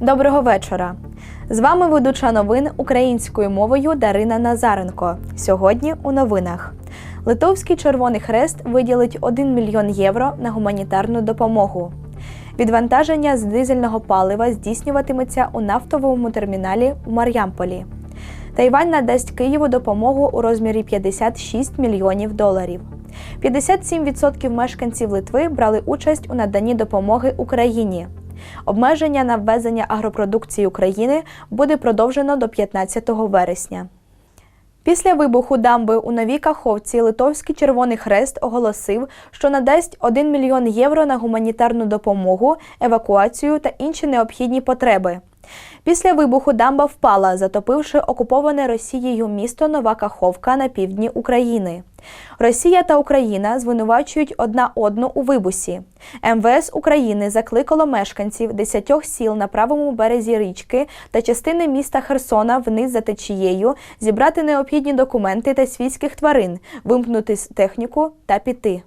Доброго вечора. З вами ведуча новин українською мовою Дарина Назаренко. Сьогодні у новинах. Литовський Червоний Хрест виділить 1 мільйон євро на гуманітарну допомогу. Відвантаження з дизельного палива здійснюватиметься у нафтовому терміналі у Мар'ямполі. Тайвань надасть Києву допомогу у розмірі 56 мільйонів доларів. 57% мешканців Литви брали участь у наданні допомоги Україні. Обмеження на ввезення агропродукції України буде продовжено до 15 вересня. Після вибуху дамби у Новій Каховці Литовський Червоний Хрест оголосив, що надасть 1 мільйон євро на гуманітарну допомогу, евакуацію та інші необхідні потреби. Після вибуху дамба впала, затопивши окуповане Росією місто Нова Каховка на півдні України. Росія та Україна звинувачують одна одну у вибусі. МВС України закликало мешканців десятьох сіл на правому березі річки та частини міста Херсона вниз за течією зібрати необхідні документи та свійських тварин, вимкнути техніку та піти.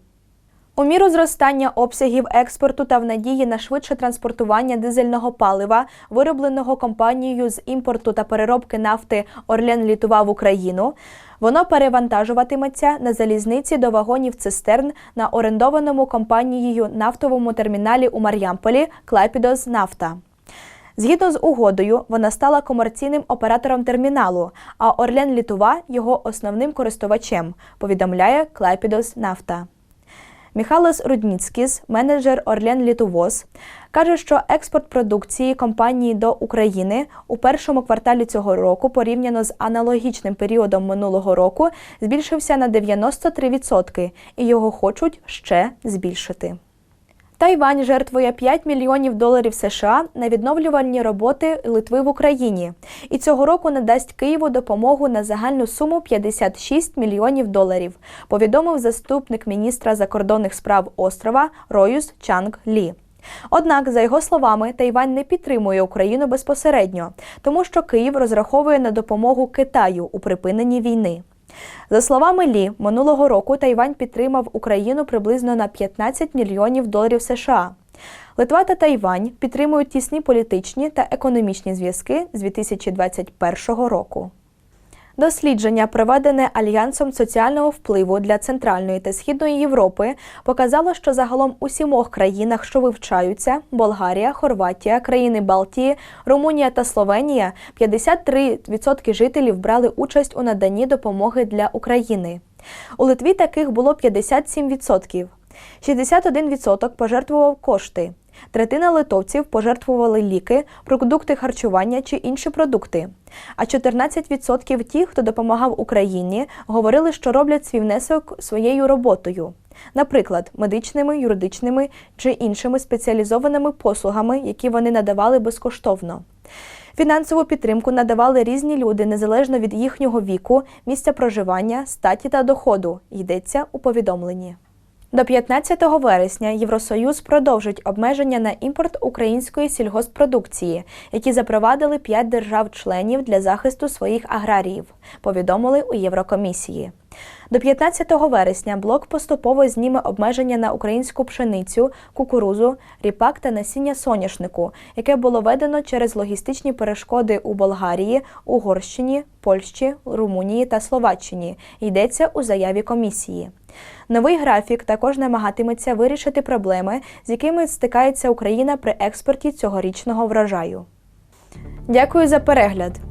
У міру зростання обсягів експорту та в надії на швидше транспортування дизельного палива, виробленого компанією з імпорту та переробки нафти Орлен Літува в Україну, воно перевантажуватиметься на залізниці до вагонів цистерн на орендованому компанією нафтовому терміналі у Мар'ямполі Клайпідос Нафта. Згідно з угодою, вона стала комерційним оператором терміналу, а Орлен Літува його основним користувачем, повідомляє Клайпідос Нафта. Міхалос Рудніцькіс, менеджер Орлен Літувоз, каже, що експорт продукції компанії до України у першому кварталі цього року порівняно з аналогічним періодом минулого року збільшився на 93% і його хочуть ще збільшити. Тайвань жертвує 5 мільйонів доларів США на відновлювальні роботи Литви в Україні і цього року надасть Києву допомогу на загальну суму 56 мільйонів доларів, повідомив заступник міністра закордонних справ острова Роюс Чанг Лі. Однак, за його словами, Тайвань не підтримує Україну безпосередньо, тому що Київ розраховує на допомогу Китаю у припиненні війни. За словами Лі, минулого року Тайвань підтримав Україну приблизно на 15 мільйонів доларів США. Литва та Тайвань підтримують тісні політичні та економічні зв'язки з 2021 року. Дослідження, проведене Альянсом соціального впливу для Центральної та Східної Європи, показало, що загалом у сімох країнах, що вивчаються Болгарія, Хорватія, країни Балтії, Румунія та Словенія, 53% жителів брали участь у наданні допомоги для України. У Литві таких було 57%. 61% пожертвував кошти. Третина литовців пожертвували ліки, продукти харчування чи інші продукти. А 14% ті, хто допомагав Україні, говорили, що роблять свій внесок своєю роботою, наприклад, медичними, юридичними чи іншими спеціалізованими послугами, які вони надавали безкоштовно. Фінансову підтримку надавали різні люди незалежно від їхнього віку, місця проживання, статі та доходу, йдеться у повідомленні. До 15 вересня Євросоюз продовжить обмеження на імпорт української сільгоспродукції, які запровадили п'ять держав-членів для захисту своїх аграріїв, повідомили у Єврокомісії. До 15 вересня блок поступово зніме обмеження на українську пшеницю, кукурузу, ріпак та насіння соняшнику, яке було введено через логістичні перешкоди у Болгарії, Угорщині, Польщі, Румунії та Словаччині. Йдеться у заяві комісії. Новий графік також намагатиметься вирішити проблеми, з якими стикається Україна при експорті цьогорічного врожаю. Дякую за перегляд.